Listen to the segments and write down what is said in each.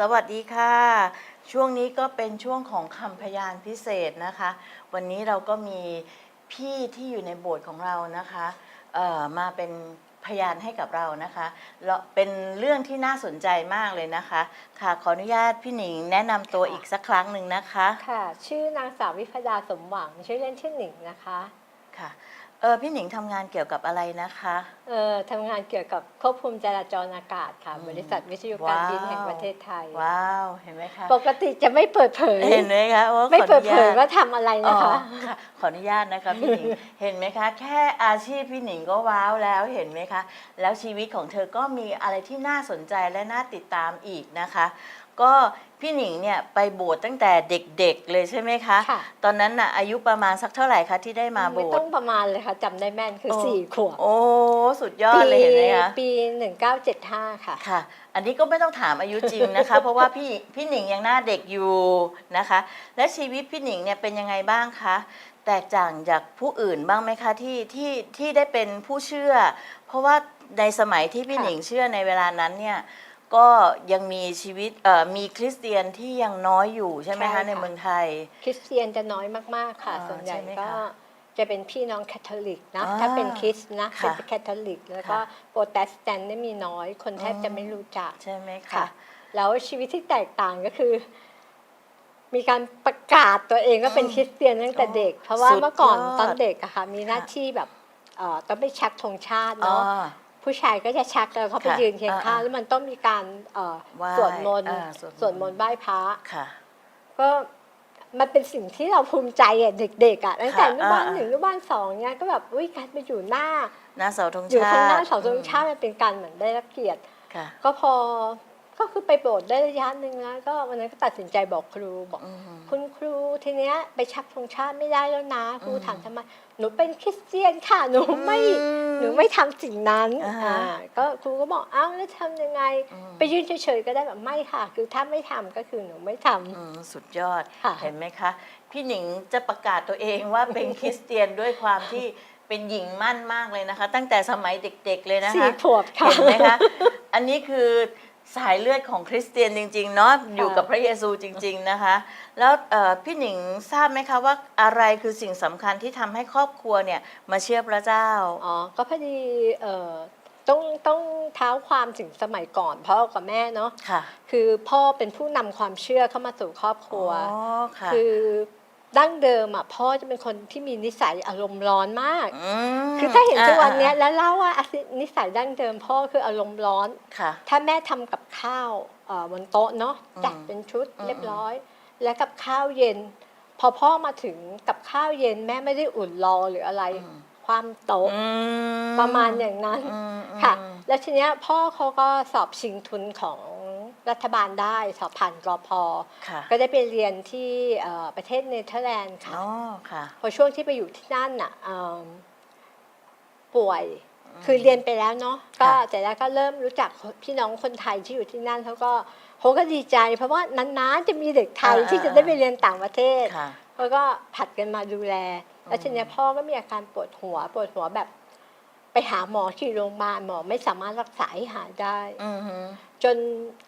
สวัสดีค่ะ ช่วงนี้ก็เป็นช่วงของคำพยานพิเศษนะคะ วันนี้เราก็มีพี่ที่อยู่ในโบสถ์ของเรานะคะเอ่อมาเป็นพยานให้กับเรานะคะแล้วเป็นเรื่องที่น่าสนใจมากเลยนะคะ ค่ะขออนุญาตพี่หนิงแนะนำตัวค่ะอีกสักครั้งหนึ่งนะคะ ค่ะ ชื่อนางสาววิพดาสมหวังชื่อเล่นชื่อหนิงนะคะค่ะ เออพี่หนิงทำงานเกี่ยวกับอะไรนะคะ เอ่อทำงานเกี่ยวกับควบคุมจราจรอากาศค่ะ อืมบริษัทวิทยุการบินว้าว แห่งประเทศไทย ว้าวเห็นไหมคะปกติจะไม่เปิดเผย เห็นไหมคะว่าไม่ขออเปิดนุเผญายตว่าทำอะไรอ๋อนะคะ ค่ะขออนุญาตนะคะพี่หนิง เห็นไหมคะ แค่อาชีพพี่หนิงก็ว้าวแล้วเห็นไหมคะ แล้วชีวิตของเธอก็มีอะไรที่น่าสนใจและน่าติดตามอีกนะคะ ก็พี่หนิงเนี่ยไปโบสถ์ตั้งแต่เด็กๆเลยใช่ไหมคะ ค่ะ ตอนนั้นน่ะอายุประมาณสักเท่าไหร่คะที่ได้มาโบไม่สต้ถ์องประมาณเลยค่ะจำได้แม่นคือโอ้ สี่ขวบโอ้สุดยอดเลยเห็นไหมคะ ปีหนึ่งเก้าเจ็ดห้าค่ะ ค่ะ อันนี้ก็ไม่ต้องถามอายุจริงนะคะ เพราะว่าพี่พี่หนิงยังหน้าเด็กอยู่นะคะ และชีวิตพี่หนิงเนี่ยเป็นยังไงบ้างคะ แตกต่างจากผู้อื่นบ้างไหมคะที่ที่ที่ได้เป็นผู้เชื่อ เพราะว่าในสมัยที่พี่ค่ะ หนิงเชื่อในเวลานั้นเนี่ย ก็ยังมีชีวิตเอ่อมีคริสเตียนที่ยังน้อยอยู่ใช่ไหมคะในเมืองไทย คริสเตียนจะน้อยมาก ๆ ค่ะอ่าส่วนใหญ่ใช่ไหมก็คะจะเป็นพี่น้องแคทอลิกนะ อ่าถ้าเป็นคริสต์นะค่ะเป็นแคทอลิก แล้วก็ค่ะโปรเตสแตนต์เนี่ยมีน้อย คนแทบจะไม่รู้จัก ใช่ไหมค่ะ คะ แล้วชีวิตที่แตกต่างก็คือ มีการประกาศตัวเองว่าเป็นอืมคริสเตียนตั้งแต่เด็ก เพราะว่าสุดเมื่อก่อนยอดตอนเด็กอะค่ะ มีหน้าค่ะที่แบบเอ่อต้องไปชักธงชาติอ๋อเนาะ ผู้ชายก็จะชักแล้วเขาไปค่ะยืนเคียงข้างอ่าๆแล้วมันต้องมีการเอ่อไหว้สวดมนต์อ่าสวดมนต์สวดมนต์ไหว้พระค่ะก็มันเป็นสิ่งที่เราภูมิใจอะเด็กๆอะตั้งแต่ค่ะอนุบาลอ่าๆหนึ่งอนุบาลสองเนี่ยก็แบบอุ้ยการไปอยู่หน้าหน้าเสาธงอยู่ชาติข้างหน้าเสาธงชาติอืมันเป็นการเหมือนได้รับเกียรติมค่ะก็พอก็คือไปโบสถ์ได้ระยะหนึ่งแล้วก็วันนั้นก็ตัดสินใจบอกครูบอกอืมคุณครู ทีเนี้ยไปชักธงชาติไม่ได้แล้วนะครูอืมถามทำไมหนูเป็นคริสเตียนค่ะหนูไม่อืมหนูไม่ทำสิ่งนั้นอ่าฮะอ่าก็ครูก็บอกอ้าวแล้วทำยังไงอืมไปยืนเฉยๆก็ได้แบบไม่ค่ะ คือถ้าไม่ทำก็คือหนูไม่ทำอืมสุดยอดค่ะเห็นไหมคะ พี่หนิงจะประกาศตัวเองว่าเป็นคริสเตียนด้วยความที่เป็นหญิงมั่นมากเลยนะคะ ตั้งแต่สมัยเด็กๆเลยนะสี่คะขวบค่ะเห็นไหมคะอันนี้คือ สายเลือดของคริสเตียนจริง ๆ เนาะอยู่กับพระเยซูจริง ๆนะคะ แล้วเอ่อพี่หนิงทราบไหมคะว่าอะไรคือสิ่งสำคัญที่ทำให้ครอบครัวเนี่ยมาเชื่อพระเจ้าอ๋อก็พอดีเอ่อต้องต้องเท้าความถึงสมัยก่อนพ่อกับแม่เนาะค่ะ คือพ่อเป็นผู้นำความเชื่อเข้ามาสู่ครอบครัวอ๋อค่ะคือ ดั้งเดิมอะพ่อจะเป็นคนที่มีนิสัยอารมณ์ร้อนมาก มคือถ้าเห็นทุกวันเนี้ยอ่าแล้วเล่าว่าอาศินิสัยดั้งเดิมพ่อคืออารมณ์ร้อน ค่ะ ถ้าแม่ทำกับข้าวเอ่อบนโต๊ะเนาะอืมจัดเป็นชุดอืม เรียบร้อย และกับข้าวเย็น พอพ่อมาถึงกับข้าวเย็นแม่ไม่ได้อุ่นรอหรืออะไรอืมความโต๊ะอืมประมาณอย่างนั้นอืมอืมค่ะ แล้วทีเนี้ยพ่อเขาก็สอบชิงทุนของ รัฐบาลได้สอบผ่านกรพค่ะก็ได้ไปเรียนที่เอ่อประเทศเนเธอร์แลนด์ค่ะ อ๋อค่ะ พอช่วงที่ไปอยู่ที่นั่นน่ะเอิ่มป่วย คือเรียนไปแล้วเนาะ ก็ค่ะ แต่แล้วก็เริ่มรู้จักพี่น้องคนไทยที่อยู่ที่นั่นเขาก็เขาก็ดีใจ เพราะว่านานๆจะมีเด็กไทยที่จะได้ไปเรียนต่างประเทศ ค่ะเขาก็ผัดกันมาดูแล แล้วอืมทีเนี้ยพ่อก็มีอาการปวดหัว ปวดหัวแบบ ไปหาหมอที่โรงพยาบาลหมอไม่สามารถรักษาให้หายได้ อือหือ จน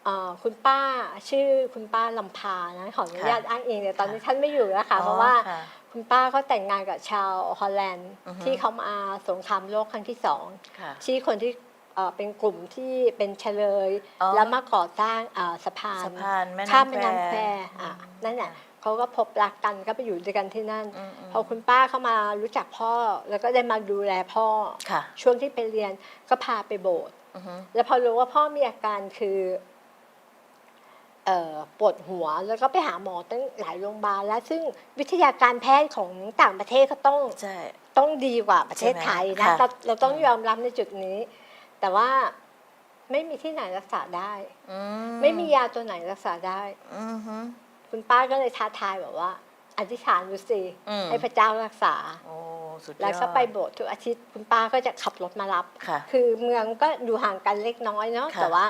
เอ่อคุณป้าชื่อคุณป้าลำพานะขออนุญาตอ้างเองแต่ตอนนี้ค่ะท่านไม่อยู่แล้วค่ะอ๋อเพราะว่าค่ะคุณป้าก็แต่งงานกับชาวฮอลแลนด์อือฮึที่เขามาสงครามโลกครั้งที่สองค่ะที่คนที่เอ่อเป็นกลุ่มที่เป็นเฉลยอ๋อแล้วมาก่อสร้างเอ่อสะพานสะพานแม่ข้ามน้ำแม่น้ำแควแควอะนั่นแหละเขาก็พบรักกันก็ไปอยู่ด้วยกันที่นั่นอืมอืมพอคุณป้าเข้ามารู้จักพ่อ แล้วก็ได้มาดูแลพ่อค่ะช่วงที่ไปเรียนก็พาไปโบสถ์อือหือ แล้วพอรู้ว่าพ่อมีอาการคือเอ่อปวดหัวแล้วก็ไปหาหมอตั้งหลายโรงพยาบาลแล้ว ซึ่งวิทยาการแพทย์ของต่างประเทศก็ต้องใช่ต้องดีกว่าประเทศไทยนะใช่ไหมเราเราต้องอืมยอมรับในจุดนี้ แต่ว่าไม่มีที่ไหนรักษาได้อืไม่มียาตัวไหนรักษาได้อือหือคุณป้าก็เลยท้าทายแบบว่า อธิษฐานดูสิอืมให้พระเจ้ารักษาโอ้ สุดยอดแล้วก็ไปโบสถ์ทุกอาทิตย์คุณป้าก็จะขับรถมารับค่ะคือเมืองก็อยู่ห่างกันเล็กน้อยเนาะค่ะแต่ว่า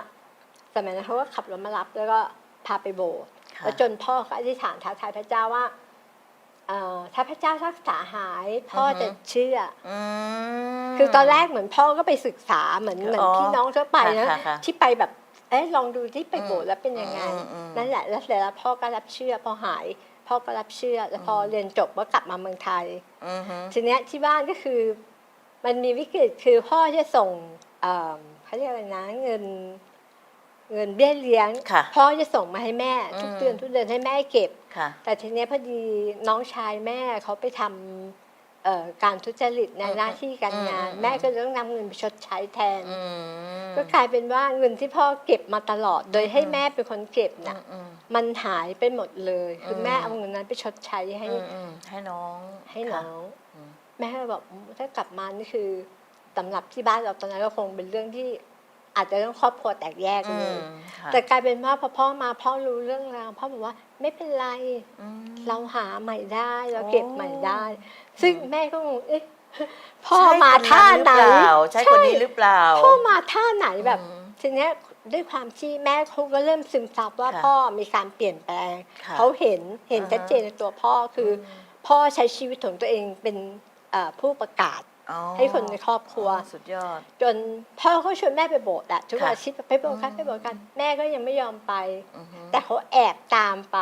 สมัยนั้นเขาก็ขับรถมารับ แล้วก็พาไปโบสถ์ค่ะแล้วจนพ่อก็อธิษฐานท้าทายพระเจ้าว่าเอ่อถ้าพระเจ้ารักษาหายพ่อออฮึจะเชื่ออืมคือตอนแรกเหมือนพ่อก็ไปศึกษาเหมือนเหมือนอ๋อพี่น้องทั่วไปนะค่ะค่ะที่ไปแบบเอ๊ะลองดูที่ไปโบสถ์แล้วเป็นยังไงอืมอืมนั่นแหละแล้วเสร็จแล้วพ่อก็รับเชื่อพอหาย พ่อก็รับเชื่อ แล้วพอเรียนจบก็กลับมาเมืองไทยอือฮึทีเนี้ยที่บ้านก็คือ มันมีวิกฤตคือพ่อจะส่งเอ่อเขาเรียกอะไรนะเงิน เงินเบี้ยเลี้ยงค่ะพ่อจะส่งมาให้แม่ ทุกอืมเดือนทุกเดือนให้แม่เก็บค่ะแต่ทีเนี้ยพอดีน้องชายแม่เขาไปทำเอ่อการทุจริตในอืมหน้าที่การงานอืมอืมแม่ก็เลยต้องนำเงินไปชดใช้แทนอืมก็กลายเป็นว่าเงินที่พ่อเก็บมาตลอด โดยให้อืมแม่เป็นคนเก็บอืน่ะมอืมมันหายไปหมดเลย คืออมแม่เอาเงินนั้นไปชดใช้ให้อืมอืมให้น้องให้น้องค่ะอืมแม่ก็บอกอืมถ้ากลับมานี่คือสำหรับที่บ้านเราตอนนั้นก็คงเป็นเรื่องที่ อาจจะต้องครอบครัวแตกแยกอืเลมยค่ะแต่กลายเป็นว่าพอพ่อมาพ่อรู้เรื่องราวพ่อบอกว่าไม่เป็นไรอืมเราหาใหม่ได้เราโอ้เก็บใหม่ได้ ซึ่งแม่ก็งงเอ๊ะพ่อใช่มาคนท่าไหนรือเปล่าใช่คนนี้หรือเปล่าพ่อมาท่าไหนแบบอืมทีเนี้ยด้วยความที่แม่เขาก็เริ่มซึมซับว่าค่ะพ่อมีการเปลี่ยนแปลงค่ะเขาเห็นเห็นอ่าฮะชัดเจนในตัวพ่อคืออพ่อใช้ชีวิตของตัวเองเป็นเอ่อผู้ประกาศ อ๋อให้คนในครอบครัว สุดยอด จนพ่อเขาชวนแม่ไปโบสถ์อะทุกค่ะ อาทิตย์ไปโบสถ์กันไปโบสถ์กันแม่ก็ยังไม่ยอมไป อือฮึแต่เขาแอบตามไป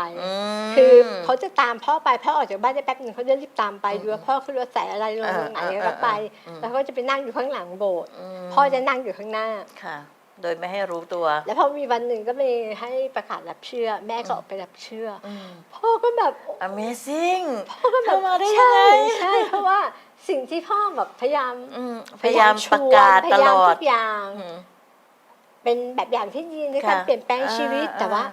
ม คือเขาจะตามพ่อไปพ่อออกจากบ้านได้แป๊บหนึงเขาจะรีบตามไปอืมดูว่าพ่อขึ้นรถสายอะไรลงอ่าตรงไหนอ่าก็ไปอืมแล้วเขาก็จะไปนั่งอยู่ข้างหลังโบสถ์มพ่อจะนั่งอยู่ข้างหน้า ค่ะ โดยไม่ให้รู้ตัว แล้วพอมีวันหนึ่งก็มีให้ประกาศรับเชื่อ แม่ก็ออกไปรับเชื่ออมพ่อก็แบบ Amazing พ่อก็แบบเข้ามาได้ยังใช่ไงใช่เพราะว่า สิ่งที่พ่อแบบพยายามอืมพยายามประกาศพตยายาลมอทุดกอย่าง อืม เป็นแบบอย่างที่ดีในการค่ะเปลี่ยนแปลงชีวิตอ่า แต่ว่า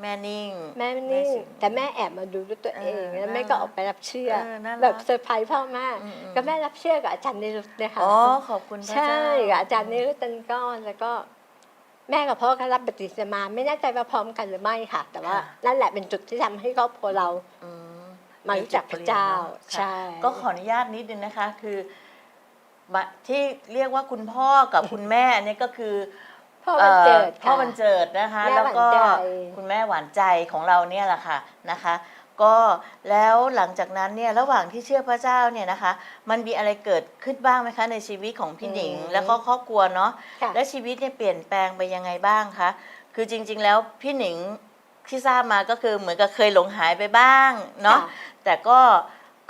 แม่นิ่ง แม่นิ่งสิแต่แม่แอบมาดูด้วยตัวเองเออแล้วแม่น่าก็รักออกไปรับเชื่อ เออน่ารักแบบเซอร์ไพรส์พ่อมาก อืมอืม ก็แม่รับเชื่อกับอาจารย์นิรุตเนี่ยค่ะอ๋อขอบคุณพระใช่เจ้ากับอาจารย์นิรุตตันก้อนแล้วก็ แม่กับพ่อก็รับปฏิสมา ไม่แน่ใจว่าพร้อมกันหรือไม่ค่ะ แต่ว่าค่ะ นั่นแหละเป็นจุดที่ทำให้ครอบครัวเรา อืม มารู้จักพระเจ้ามีจุดเปลี่ยนเนอะใช่ค่ะก็ขออนุญาตนิดนึงนะคะ คือบะที่เรียกว่าคุณพ่อกับคุณแม่อันนี้ก็คือพ่อวันเจิดพ่อค่ะวันเจิดนะคะแม่แล้วก็หวานใจคุณแม่หวานใจของเราเนี่ยแหละค่ะนะคะ ก็แล้วหลังจากนั้นเนี่ยระหว่างที่เชื่อพระเจ้าเนี่ยนะคะ มันมีอะไรเกิดขึ้นบ้างไหมคะ ในชีวิตของพี่หนิง แล้วก็ครอบครัวเนาะค่ะและชีวิตเนี่ยเปลี่ยนแปลงไปยังไงบ้างคะคือจริง ๆ แล้วพี่หนิง ที่ทราบมาก็คือเหมือนกับเคยหลงหายไปบ้างเนาะค่ะแต่ก็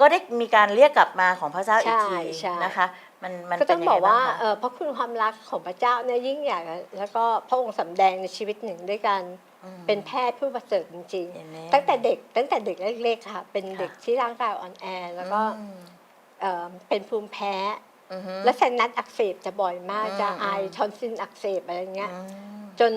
ก็ได้มีการเรียกกลับมาของพระเจ้าอีกทีใช่ใช่นะคะมันมันก็เป็ต้นองยังบไงอกบ้าว่างคะเออพระคุณความรักของพระเจ้าเนี่ยยิ่งใหญ่แล้วก็พระองค์สำแดงในชีวิตหนึ่งด้วยกันอืมเป็นแพทย์ผู้ประเสริฐจริงเห็นไหมๆตั้งแต่เด็กตั้งแต่เด็กเล็กๆค่ะ เป็นค่ะเด็กที่ร่างกายอ่อนแอแล้วก็อืมเอ่อเป็นภูมิแพ้อือฮึและไซนัสอักเสบจะบ่อยมากอืมจะไออืมทอนซิลอักเสบอะไรเงี้ยอืมจน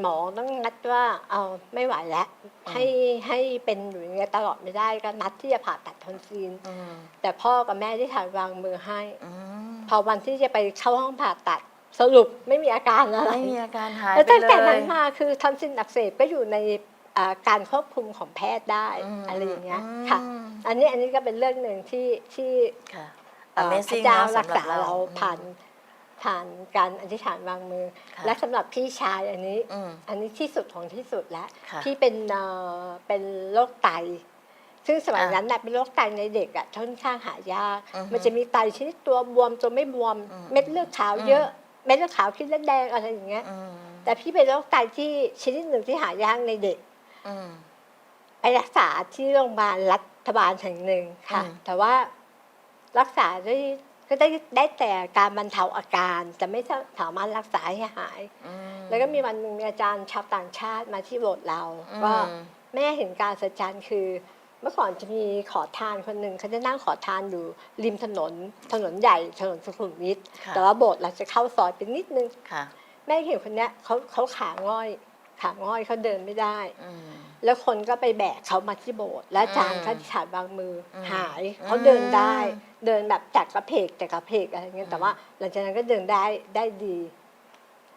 หมอต้องนัดว่าเอาไม่ไหวแล้วอืมให้ให้เป็นอยู่อย่างเงี้ยตลอดไม่ได้ก็นัดที่จะผ่าตัดทอนซิลอืมแต่พ่อกับแม่ที่ถ่ายวางมือให้ อืมพอวันที่จะไปเข้าห้องผ่าตัดสรุปไม่มีอาการอะไรไม่มีอาการหายแล้วไปตั้งเลแต่นั้นยมาคือทอนซิลอักเสบก็อยู่ในอ่าการควบคุมของแพทย์ได้มอะไรอย่างเงี้ยมค่ะอันนี้อันนี้ก็เป็นเรื่องหนึ่งที่ที่ค่ะ เอ่อพระ Amazing เจ้าเนอะรักสำหรับษาเราเราผ่าน ผ่านการอธิษฐานวางมือ ค่ะและสำหรับพี่ชายอันนี้ อืม อันนี้ที่สุดของที่สุดแล้ว ค่ะพี่เป็นเอ่อเป็นโรคไต ซึ่งสมัยอะนั้นน่ะเป็นโรคไตในเด็กอะค่อนข้างหายาก อือฮึมันจะมีไตชนิดตัวบวมตัวไม่บวม อืมเม็ดเลือดขาวอืม เยอะเม็ดเลือดขาวขึ้นเลือดแดงอะไรอย่างเงี้ย อืมแต่พี่เป็นโรคไตที่ชนิดหนึ่งที่หายากในเด็ก อืม ไปรักษาที่โรงพยาบาลรัฐบาลแห่งหนึ่งค่ะ อืม แต่ว่ารักษาได้ ก็ได้ได้แต่การบรรเทาอาการ แต่ไม่สามารถรักษาให้หายอืมแล้วก็มีวันหนึ่งมีอาจารย์ชาวต่างชาติมาที่โบสถ์เราอืมก็แม่เห็นการสัจจันคือ เมื่อก่อนจะมีขอทานคนหนึ่งเขาจะนั่งขอทานอยู่ริมถนน ถนนใหญ่ถนนสุขุมวิทค่ะแต่ว่าโบสถ์เราจะเข้าซอยเป็นนิดนึงค่ะแม่เห็นคนเนี้ยเขาเขาขาง่อย ขาง่อยเขาเดินไม่ได้อืมแล้วคนก็ไปแบกเขามาที่โบสถ์แล้วอาจารอืย์มก็ที่ฐานวางมืออมหายอืมเขาเดินได้ เดินแบบจากกระเพกจากกระเพกอะไรเงี้ยแต่ว่า หลังจากนั้นก็เดินได้ได้ดี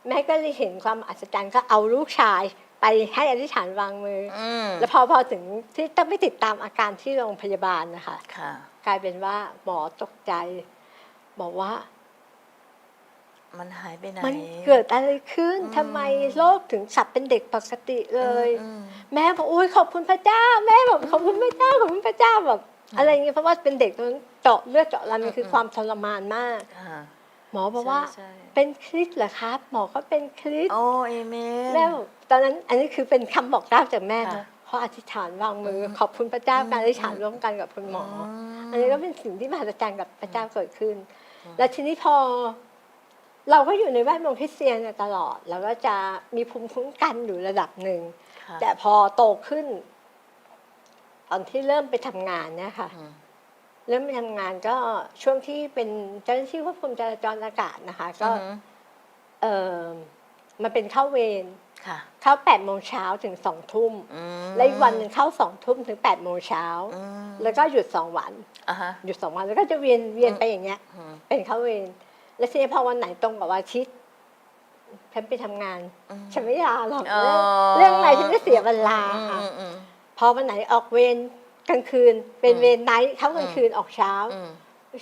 แม่ก็เลยเห็นความอัศจรรย์ก็เอาลูกชายไปให้อธิษฐานวางมือออืมแล้วพอพอถึงที่ต้องไปติดตามอาการที่โรงพยาบาลนะคะค่ะกลายเป็นว่าหมอตกใจ บอกว่า มันหายไปไหนมันเกิดอะไรขึ้นอืมทำไมโรคถึงกลับเป็นเด็กปกติเลยอืมแม่บอกโอ้ยขอบคุณพระเจ้า แม่บอกขอบคุณพระเจ้าขอบคุณพระเจ้าแบบอะไรเงี้ยเพราะว่าเป็นเด็กตอนเจาะเลือดเจาะอะไรมันคือมความทรมานมากค่ะหหมอบอกว่าใช่เป็นคริสเหรอครับหมอก็เป็นคริสโอ้เอเมนแม่บอกตอนนั้นอันนี้คือเป็นคำบอกเล่าจากแม่ค่ะนะเขาอธิษฐานวางมืออมขอบคุณพระเจ้าอืมการอธิษฐานร่วมกันกับคุณหมออมอันนี้ก็เป็นสิ่งที่มหัศจรรย์กับพระเจ้าเกิดขึ้นอืมแล้วทีนี้พอ เราก็อยู่ในแวดวงคริสเตียนเนี่ยตลอด แล้วก็จะมีภูมิคุ้มกันอยู่ระดับหนึ่งค่ะแต่พอโตขึ้น ตอนที่เริ่มไปทำงานเนี่ยค่ะอืมเริ่มไปทำงานก็ช่วงที่เป็นเจ้าหน้าที่ควบคุมจราจรอากาศนะคะ ก็อือหือเออมันเป็นเข้าเวรค่ะเข้าแปดโมงเช้าถึงสองทุ่มอืมและอีกวันหนึ่งเข้าสองทุ่มถึงแปดโมงเช้าอืมแล้วก็หยุดสองวันอะฮะหยุดสองวันแล้วก็จะเวียนเวียนอืมไปอย่างเงี้ยอืมเป็นเข้าเวร แล้วทีนี้พอวันไหนตรงกับวันอาทิตย์ฉันไปทำงานอืมฉันไม่ลาหรอกอ๋อเรื่องอะไรฉันไม่เสียเวลาอืมค่ะอืมอืมพอวันไหนออกเวรกลางคืน เป็นอืมเวรไนท์เข้ากลางคืนออกเช้าอืม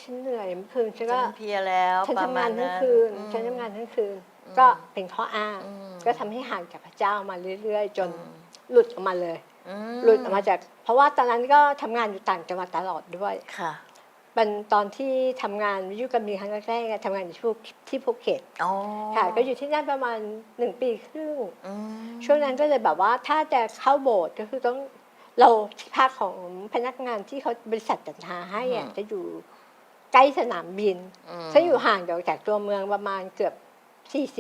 ฉันเหนื่อยเมื่อคืนฉันฉัก็นเพลียแล้วฉันประทำมงาณนทั้งนั้นคืนอืมฉันทำงานทั้งคืนอืมก็เป็นข้ออ้างอืมก็ทำให้ห่างจากพระเจ้ามาเรื่อย ๆ จนอืมหลุดออกมาเลยอืมหลุดออกมาจาก เพราะว่าตอนนั้นก็ทำงานอยู่ต่างจังหวัดตลอดด้วยค่ะ เป็นตอนที่ทำงานวิทยุกรรมีครั้งแรกๆอะทำงานอยู่ที่ภูที่ภูเก็ตอ๋อค่ะก็อยู่ที่นั่นประมาณหนึ่งปีครึ่ง อืมช่วงนั้นก็เลยแบบว่าถ้าจะเข้าโบสถ์ก็คือต้องเราที่พักของพนักงานที่เขาบริษัทจัดหาให้อะจะอยู่ใกล้สนามบินมซึ่งอยู่ห่างจากตัวเมืองประมาณเกือบ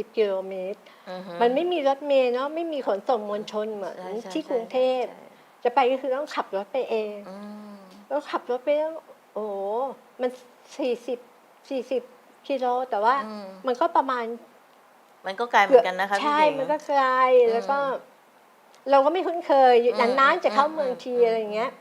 40 กิโลเมตร อือฮึมันไม่มีรถเมล์เนาะไม่มีขนส่งมวลชนเหมือนใช่ใช่ที่กรุงเทพ ใช่จะไปก็คือต้องขับรถไปเอง อืม แล้วขับรถไปต้อง โอ้โหมัน40 40กิโลแต่ว่าอืม มันก็ประมาณมันก็ไกลเหมือนกันนะคะพี่ใช่ หญิง มันก็ไกลอืมแล้วก็ เราก็ไม่คุ้นเคยอืมนานๆจะเข้าอืมเมืองทีอืม อะไรอย่างเงี้ย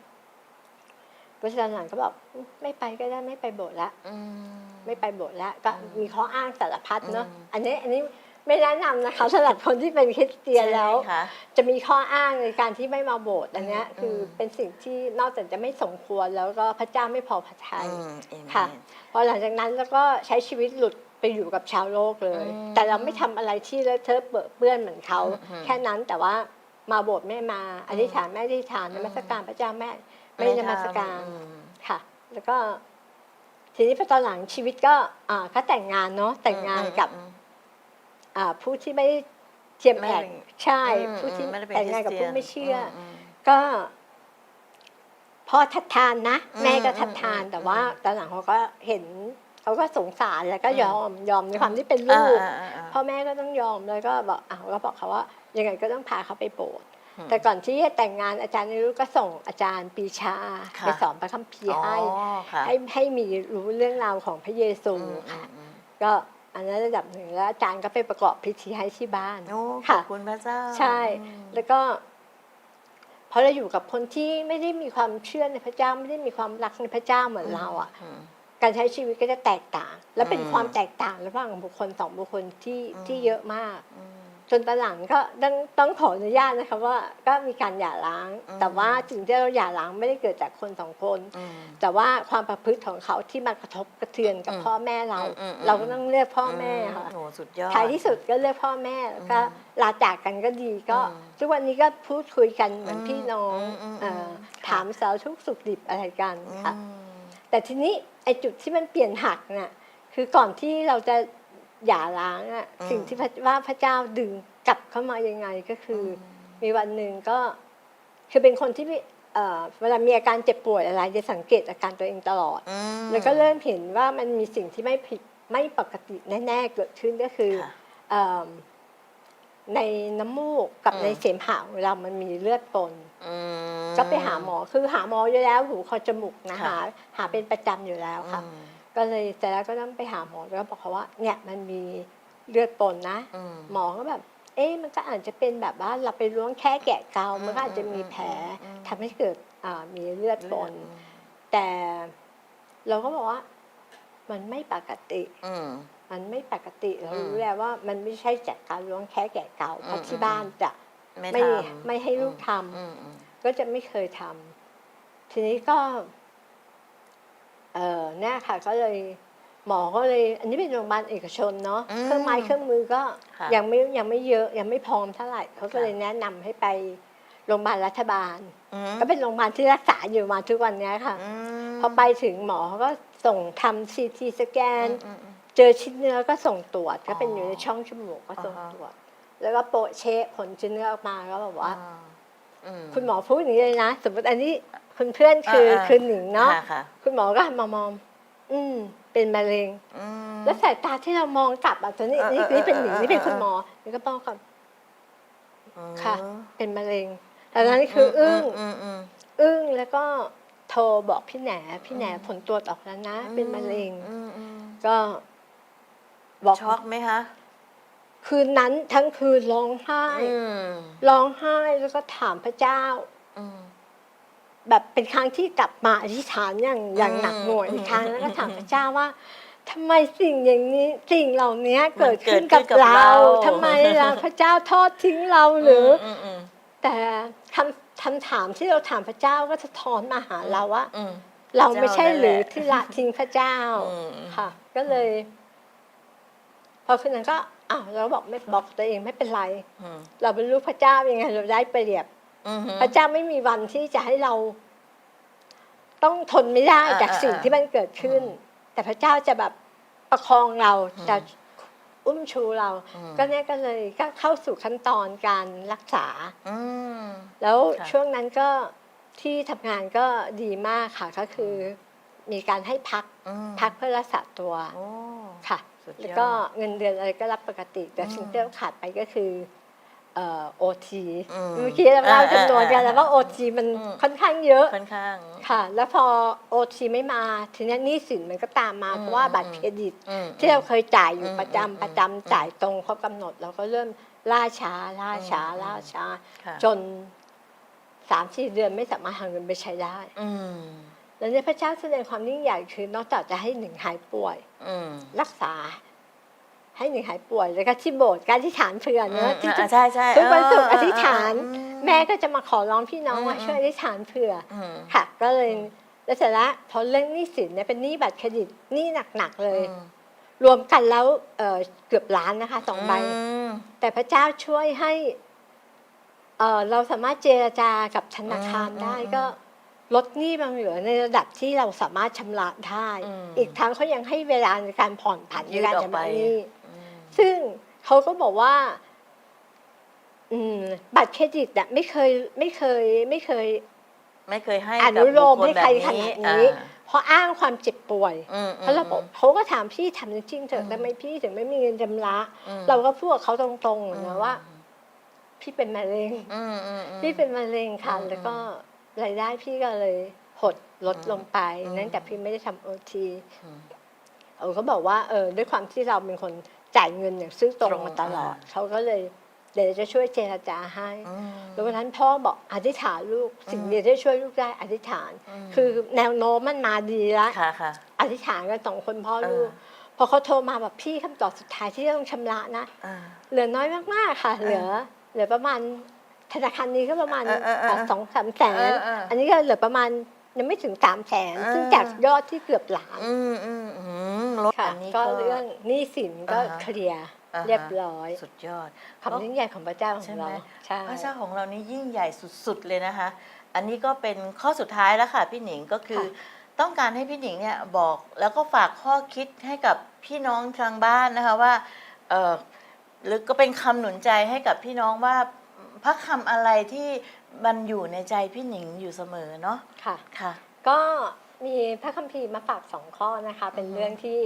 ก็ฉะนั้นก็บอกอืมไม่ไปก็ได้ไม่ไปโบสถ์ละ อืม ไม่ไปโบสถ์ละก็อืมมีข้ออ้างสารพัดเนาะอืม อันนี้อันนี้ ไม่แนะนำนะคะสำหรับคนที่เป็นคริสเตียนแล้ว ใช่ไหมคะจะมีข้ออ้างในการที่ไม่มาโบสถ์อันเนี้ยอืม คือเป็นสิ่งที่นอกจากจะไม่สมควรแล้วก็พระเจ้าไม่พอพระทัย อืมเอเมนค่ะพอหลังจากนั้นแล้วก็ใช้ชีวิตหลุดไปอยู่กับชาวโลกเลย อืมแต่เราไม่ทำอะไรที่เลอะเทอะเปื้อะเปื้อนเหมือนเขา อืมแค่นั้นแต่ว่ามาโบสถ์แม่มาอธิษฐานแม่อธิษฐานอืนม มัสการพระเจ้าแม่ไม่นมัสการอืม ค่ะ แล้วก็ ทีนี้พอตอนหลังชีวิตก็อ่าก็แต่งงานเนาะแต่งงานกับอืมอ่า ผู้ที่ไม่ได้เทียมไม่แอได้ดใช่อืมผู้ที่อืมไม่ได้เป็นแต่งงานกับคริสผู้เตียนไม่เชื่ออมก็พ่อทัดทานนะอืมแม่ก็ทัดทานอืมแต่ว่าอืมตอนหลังเขาก็เห็นเขาก็สงสารแล้วก็อืมยอมยอมในความที่เป็นอ่าลูกอ่าอ่าอ่าพ่อแม่ก็ต้องยอมแล้วก็บอกอ้าวก็บอกเขาว่ายังไงก็ต้องพาเขาไปโบสถ์อืมแต่ก่อนที่จะแต่งงานอาจารย์นิรุตก็ส่งอาจารย์ปรีชาค่ะไปสอนพระคัมภีร์อ๋อให้ค่ะให้ให้มีรู้เรื่องราวของพระเยซูอืมอืค่ะมอืมก็ อันนั้นระดับหนึ่งแล้วอาจารย์ก็ไปประกอบพิธีให้ที่บ้านโอ้ขค่ะ อบคุณพระเจ้าใช่ อืมแล้วก็พอเราอยู่กับคนที่ไม่ได้มีความเชื่อในพระเจ้าไม่ได้มีความรักในพระเจ้าเหมือนเราอะมการใช้ชีวิตก็จะแตกต่าง และเป็นอืมความแตกต่างระหว่างบุคคลสองบุคคลที่อืม ที่เยอะมาก อืม จนตอนหลังก็ต้องต้องขออนุญาตนะคะว่าก็มีการหย่าร้าง อืม แต่ว่าสิ่งที่เราหย่าร้างไม่ได้เกิดจากคนสองคน อืม แต่ว่าความประพฤติของเขาที่มากระทบกระเทือนกับอืมพ่อแม่เรา อืมอืมเราก็ต้องเลือกพ่อแม่ค่ะโอ้สุดยอด ท้ายที่สุดก็เลือกพ่อแม่แล้วก็อืมลาจากกันก็ดีก็ อืมทุกวันนี้ก็พูดคุยกันเหมือนอืมพี่น้องอืมอืมเอ่ออืมถามสารทุกข์สุขดิบอะไรกันค่ะอืมแต่ทีนี้ไอ้จุดที่มันเปลี่ยนหักน่ะคือก่อนที่เราจะ หย่าร้างอะอืม สิ่งที่พระว่าพระเจ้าดึงกลับเข้ามายังไงก็คืออมีวันหนึ่งก็คือเป็นคนที่ไม่เอ่อเวลามีอาการเจ็บป่วยอะไรจะสังเกตอาการตัวเองตลอด อืม แล้วก็เริ่มเห็นว่ามันมีสิ่งที่ไม่ผิดไม่ปกติแน่ ๆ เกิดขึ้นก็คือค่ะเอิ่มในน้ำมูกกับอืม ในเสมหะของเรามันมีเลือดปน อืม ก็ไปหาหมอคือหาหมออยู่แล้วหูคอจมูกนะค่ะ หาหาเป็นประจำอยู่แล้วค่ะ อืม ก็เลยแต่แล้วก็ต้องไปหาหมอแล้วก็บอกเขาว่า เนี่ยมันมีเลือดปนนะ อืม หมอก็แบบ เอ๊ะมันก็อาจจะเป็นแบบว่าเราไปล้วงแค่แกะเกา มันก็อาจจะมีแผลอืม ทำให้เกิดอ่ามีเลือดปนอืมแต่เราก็บอกว่า มันไม่ปกติ อืม มันไม่ปกติเราอืมรู้แล้วว่ามันไม่ใช่จากการล้วงแค่แกะเกาเพราะอืมที่บ้านจะไม่ไม่ทำไม่ให้ลูกทำ อืมอืมก็จะไม่เคยทำทีนี้ก็ เออเนี่ยค่ะก็เลยหมอก็เลย อันนี้เป็นโรงพยาบาลเอกชนเนาะเครื่องไม้เครื่องมือก็ค่ะยังไม่ยังไม่เยอะยังไม่พร้อมเท่าไหร่เขาก็ค่ะ เลยแนะนำให้ไปโรงพยาบาลรัฐบาล อืมก็เป็นโรงพยาบาลที่รักษาอยู่มาทุกวันเนี้ยค่ะ อืมพอไปถึงหมอเขาก็ส่งทำซีทีสแกน อืมอืม เจอชิ้นเนื้อก็ส่งตรวจก็เป็นอ๋อออยู่ในช่องจมูกก็ส่งอ่าฮะ ตรวจ แล้วก็โปะเชะผลชิ้นเนื้อออกมาก็บอกว่าอืม คุณหมอพูดอย่างนี้เลยนะ สมมติอันนี้ คุณเพื่อนคืออาอ่าคือหนิงเนาะค่ะค่ะ คุณหมอก็หันมามอง อืม เป็นมะเร็ง อืม แล้วสายตาที่เรามองกลับอะตอนนี้เออนี่เออนี่เป็นหนิงเออนี่เป็นเออ คุณหมอนี่ก็ป้องกันอืมค่ะเป็นมะเร็งตอนนั้นคืออึ้งอืมอืม อึ้งแล้วก็โทรบอกพี่แหนพี่แหนอืม ผลตรวจออกแล้วนะเป็นมะเร็ง อืมอืมก็บอกช็อกไหมคะคืนนั้นทั้งคืนร้องไห้อืมร้องไห้แล้วก็ถามพระเจ้า อืม แบบเป็นครั้งที่กลับมาอธิษฐานอย่างอย่างหนักหน่วงอืมอีกครั้งอืมแล้วก็ถามพระเจ้าว่าทำไมสิ่งอย่างนี้สิ่งเหล่านี้มันเกิดขึ้นเกิกัดบขึ้นกับเราเราทำไมล่ะพระเจ้าทอดทิ้งเราหรืออมอืมแต่คำคำถามที่เราถามพระเจ้าก็สะท้อนมาหาเราว่าอืมเราไม่ใช่หรือเจ้านั่นแหละที่ละทิ้งพระเจ้าอืมค่ะ ก็เลย พอคืนนั้นก็อ้าวเราบอกไม่บอกตัวเองไม่เป็นไรอืมเราเป็นลูกพระเจ้ายังไงเราได้เปรียบอืม พระเจ้าไม่มีวันที่จะให้เรา ต้องทนไม่ได้อ่าจากสิ่งอ่าที่มันเกิดขึ้น แต่พระเจ้าจะแบบประคองเราอืมจะอุ้มชูเราอืมก็เนี่ยก็เลยก็เข้าสู่ขั้นตอนการรักษาอืมแล้วค่ะช่วงนั้นก็ที่ทำงานก็ดีมากค่ะก็คือมีการให้พักอืมพักเพื่อรักษาตัวโอ้ค่ะสุดยอดแล้วก็เงินเดือนอะไรก็รับปกติ แต่อืมสิ่งที่เราขาดไปก็คือ โอทีอืมเมื่อกี้เราเล่าอ่าจำนวนกันอ่าแล้วว่าโอทีมันอืม ค่อนข้างเยอะ ค่อนข้าง ค่ะ แล้วพอโอทีไม่มา ทีนี้หนี้สินมันก็ตามมา อืมเพราะว่าบัตรอืมเครดิต อืมที่เราเคยจ่ายอยู่อืมประจำอืมประจำอืมจ่ายตรงครบกำหนด เราก็เริ่มล่าช้าล่าช้าอืม ล่าช้า ค่ะจนสามสี่เดือนไม่สามารถหาเงินไปใช้ได้ อืมแล้วเนี่ยพระเจ้าแสดงความยิ่งใหญ่คือนอกจากจะให้หนึ่งหายป่วย อืม รักษา ให้หนึ่งหายป่วยแล้วก็ที่โบสถ์การอธิษฐานเผื่อเนอะที่ทุอ่ากใช่ใช่ทุกวันศุกร์เอธิษฐานอืแม่ก็จะมาขอร้องพี่น้องว่าอืมช่วยอธิษฐานเผื่ออืมค่ะก็เลยแล้วเสร็จแล้วพอเรื่องหนี้สินเนี่ยเป็นหนี้บัตรเครดิตหนี้หนักๆเลยอืมรวมกันแล้วเอ่อเกือบล้านนะคะสองใบมแต่พระเจ้าช่วยให้เอ่อเราสามารถเจรจากับธนาคารอืมได้อืมก็ลดหนี้บางเหลือในระดับที่เราสามารถชำระได้อืมอีกทั้งเขายังให้เวลาในการผ่อนผันในยืดการออกชำไประหนี้อืม ซึ่งเขาก็บอกว่าอืมบัตรเครดิตอะไม่เคยไม่เคยไม่เคย ไม่เคยให้อกับนุโลมบุคคลให้ใครแบบขนาดนี้อ่าเพราะอ้างความเจ็บป่วยอืมเพราะเราบอกอืมเขาก็ถามพี่ทำจริงๆเถอือะมทำไมพี่ถึงไม่มีเงินจำระอืมเราก็พูดกับเขาตรงๆอืมนะว่า พี่เป็นมะเร็งอืมอืมอืมพี่เป็นมะเร็งค่ะอืมแล้วก็รายได้พี่ก็เลยหดลดอืมลงไปอืมเนื่องจากพี่ไม่ได้ทำโอทีอืมเออเขาบอกว่า เออ ด้วยความที่เราเป็นคน จ่ายเงินอย่างซื่อตรงตรงมาตลอดอ่าเขาก็เลยเดี๋ยวจะช่วยเจรจาให้อืมแล้ววันนั้นพ่อบอกอธิษฐานลูก สิ่งเดียวที่ช่วยลูกได้อธิษฐานมคือแนวโน้มมันมาดีแล้วค่ะค่ะอธิษฐานกันสองคนพ่อลูกเออพอเขาโทรมาแบบพี่คำตอบสุดท้ายที่ต้องชำระนะอ่าเหลือน้อยมากๆค่ะ เหลือเหลือประมาณธนาคารนี้ก็ประมาณเออเออเออสองสามแสนเออเอออัอันนี้ก็เหลือประมาณ ยังไม่ถึงสามแสนเออซึ่งจากยอดที่เกือบล้านอืมอืมอืมลดค่ะอันนี้ก็ก็ เรื่องหนี้สินก็อ่าฮะ เคลียร์อ่าฮะเรียบร้อยสุดยอดความยิ่งใหญ่ของพระเจ้าของใช่ไหม เราใช่ พระเจ้าของเรานี่ยิ่งใหญ่สุดๆเลยนะคะ อันนี้ก็เป็นข้อสุดท้ายแล้วค่ะพี่หนิงก็คือ ต้องการให้พี่หนิงเนี่ยบอกแล้วก็ฝากข้อคิดให้กับพี่น้องทางบ้านนะคะว่าเออหรือก็เป็นคำหนุนใจให้กับพี่น้องว่าพระคำอะไรที่ มันอยู่ในใจพี่หนิงอยู่เสมอเนาะค่ะ ค่ะ ก็มีพระคัมภีร์มาฝากสองข้อนะคะ เป็นอือฮึเรื่องที่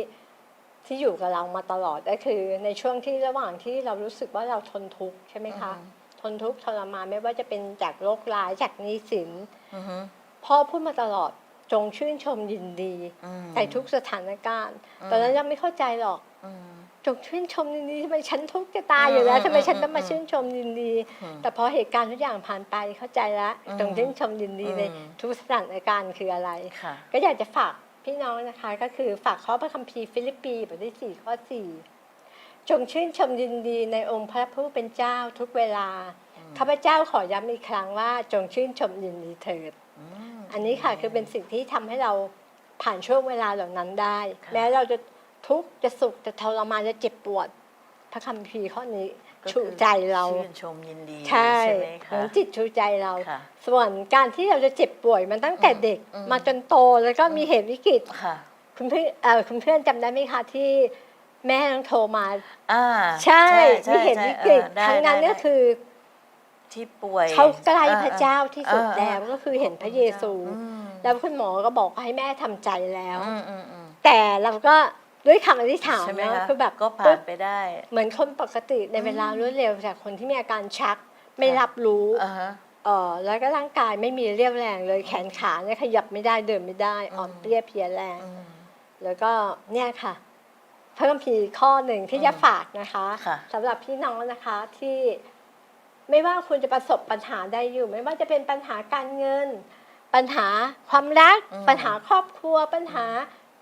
ที่อยู่กับเรามาตลอดก็คือ ในช่วงที่ระหว่างที่เรารู้สึกว่าเราทนทุกข์ใช่ไหมคะ ทนทุกข์ทรมานไม่ว่าจะเป็นจากโรคร้ายจากหนี้สินอือฮึพ่อพูดมาตลอดจงชื่นชมยินดีอืมในทุกสถานการณ์อืมตอนนั้นยังไม่เข้าใจหรอกอืม จงชื่นชมยินดีทำไมฉันทุกข์จะตายอยู่แล้วทำไมฉันต้องมาชื่นชมยินดี แต่พอเหตุการณ์ทุกอย่างผ่านไปเข้าใจแล้วจงชื่นชมยินดีในทุกสถานการณ์คืออะไร ก็อยากจะฝากพี่น้องนะคะก็คือฝากข้อพระคัมภีร์ฟิลิปปีบทที่สี่ข้อสี่จงชื่นชมยินดีในองค์พระผู้เป็นเจ้าทุกเวลาข้าพเจ้าขอย้ำอีกครั้งว่าจงชื่นชมยินดีเถิด อันนี้ค่ะคือเป็นสิ่งที่ทำให้เราผ่านช่วงเวลาเหล่านั้นได้ แม้เราจะ ทุกข์จะสุขจะทรมานจะเจ็บปวด พระคัมภีร์ข้อนี้ก็ชูคือใจเรา ชื่นชมยินดีใช่ไหมเหมืคะ อนจิตชูใจเรา ค่ะส่วนการที่เราจะเจ็บป่วยมันตั้งแต่เด็ก อืม มาจนโตแล้วก็มีเหตุวิกฤต ค่ะคุณเพื่อนเอ่อคุณเพื่อนจำได้ไหมคะที่แม่ต้องโทรมา อ่าใช่ใช่ที่เห็นใช่วิกฤตเออได้ครั้งนั้นได้ก็คือที่ป่วยเขาใกล้อ่พระเจ้าที่สุดอ่าแล้วก็คือเห็นพระเยซู อืมแล้วคุณหมอก็บอกให้แม่ทำใจแล้ว อืมอืมอืมแต่เราก็ ด้วยคำอธิษฐานใช่ไหมเนาะคะคือแบบก็ผ่าปึ๊นบไปได้ เหมือนคนปกติในเวลารวดเร็วจากคนที่มีอาการชักไม่รับรู้อ่าฮะเออแล้วก็ร่างกายไม่มีเรี่ยวแรงเลยแขนขาเนี่ยขยับไม่ได้เดินไม่ได้อืมอ่อนเปรี้ยเพลียแรงอืมแล้วก็เนี่ยค่ะพระคัมภีร์ข้อหนึ่งที่อืมจะฝากนะคะค่ะสำหรับพี่น้องนะคะที่ไม่ว่าคุณจะประสบปัญหาใดอยู่ ไม่ว่าจะเป็นปัญหาการเงิน ปัญหาความรักอืมปัญหาครอบครัวปัญหา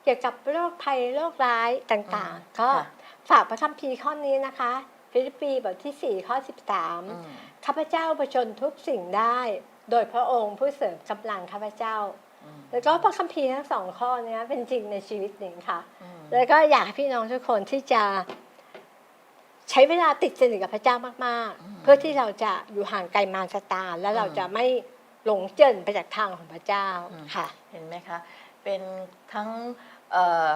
เกี่ยวกับโรคภัยโรคร้ายต่างๆ ก็ค่ะฝากพระคัมภีร์ข้อนี้นะคะ ฟิลิปปีบทที่ 4 ข้ออืม13 ข้าพเจ้าประชนทุกสิ่งได้ โดยพระองค์ผู้เสริมกำลังข้าพเจ้าอืมแล้วก็พระคัมภีร์ทั้งสองข้อเนี้ยเป็นจริงในชีวิตหนิงค่ะอืมแล้วก็อยากให้พี่น้องทุกคนที่จะใช้เวลาติดสนิทกับพระเจ้ามากอืมๆเพื่อที่เราจะอยู่ห่างไกลมารสตานแล้วเราอืมจะไม่หลงเจินไปจากทางของพระเจ้าอืมค่ะ เห็นไหมคะ เป็นทั้ง เอ่อ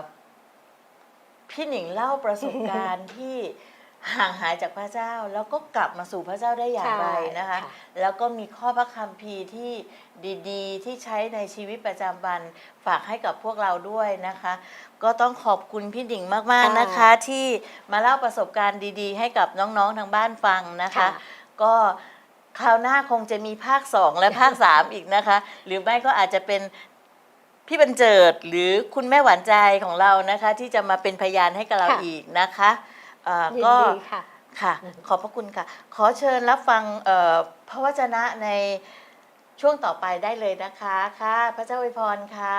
พี่หนิงเล่าประสบการณ์ที่ห่างหายจากพระเจ้า แล้วก็กลับมาสู่พระเจ้าได้อย่างไรนะคะใช่ค่ะแล้วก็มีข้อพระคัมภีร์ที่ดีๆ ที่ใช้ในชีวิตประจำวันฝากให้กับพวกเราด้วยนะคะ ก็ต้องขอบคุณพี่หนิงมากๆนะคะ ที่มาเล่าประสบการณ์ดีๆ ให้กับน้องๆทางบ้านฟังนะคะค่ะก็คราวหน้าคงจะมีภาคสองและภาคสามอีกนะคะ หรือไม่ก็อาจจะเป็น พี่บรรเจิดหรือคุณแม่หวานใจของเรานะคะ ที่จะมาเป็นพยานให้กับเราค่ะ อีกนะคะเอ่อยินก็ดีค่ะ ค่ะ ขอบพระคุณค่ะ ขอเชิญรับฟังเอ่อพระวจนะในช่วงต่อไปได้เลยนะคะค่ะพระเจ้าอวยพรค่ะ